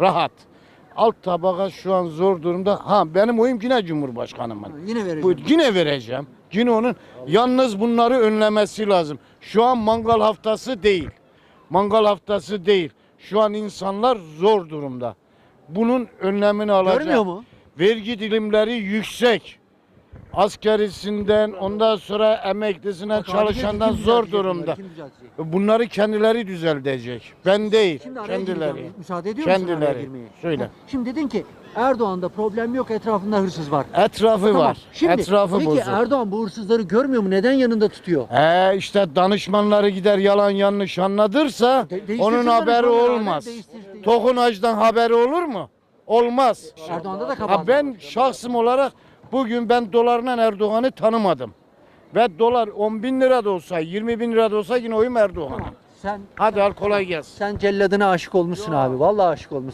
Rahat. Alt tabaka şu an zor durumda. Ha benim oyum yine Cumhurbaşkanımın. Yine Bu, vereceğim. yine vereceğim. Yine onun yalnız bunları önlemesi lazım. Şu an mangal haftası değil. Mangal haftası değil. Şu an insanlar zor durumda. Bunun önlemini alacak. Görmüyor mu? Vergi dilimleri yüksek. Askerisinden ondan sonra emeklisinden Bak çalışandan kim zor düzeltecek bunları, durumda. Kim düzeltecek? Bunları kendileri düzeltecek. Ben değil. Şimdi araya kendileri. gireceğim. Müsaade ediyor musun araya Kendileri. girmeye? Söyle. Ha, Şimdi dedin ki Erdoğan'da problem yok etrafında hırsız var. Etrafı Tamam. var. Şimdi, Etrafı peki bozuk. Erdoğan bu hırsızları görmüyor mu? Neden yanında tutuyor? He işte danışmanları gider yalan yanlış anladırsa De- değiştirsin onun haberi danışmanları olmaz. değiştirsin. Tokunac'dan haberi olur mu? Olmaz. Erdoğan'da da kabahat Ha ben şahsım olarak bugün ben dolarla Erdoğan'ı tanımadım. Ve dolar 10 bin lira da olsa 20 bin lira da olsa yine oyum Erdoğan'a. Sen Hadi al kolay gelsin. sen celladına aşık olmuşsun abi. Vallahi aşık olmuşsun.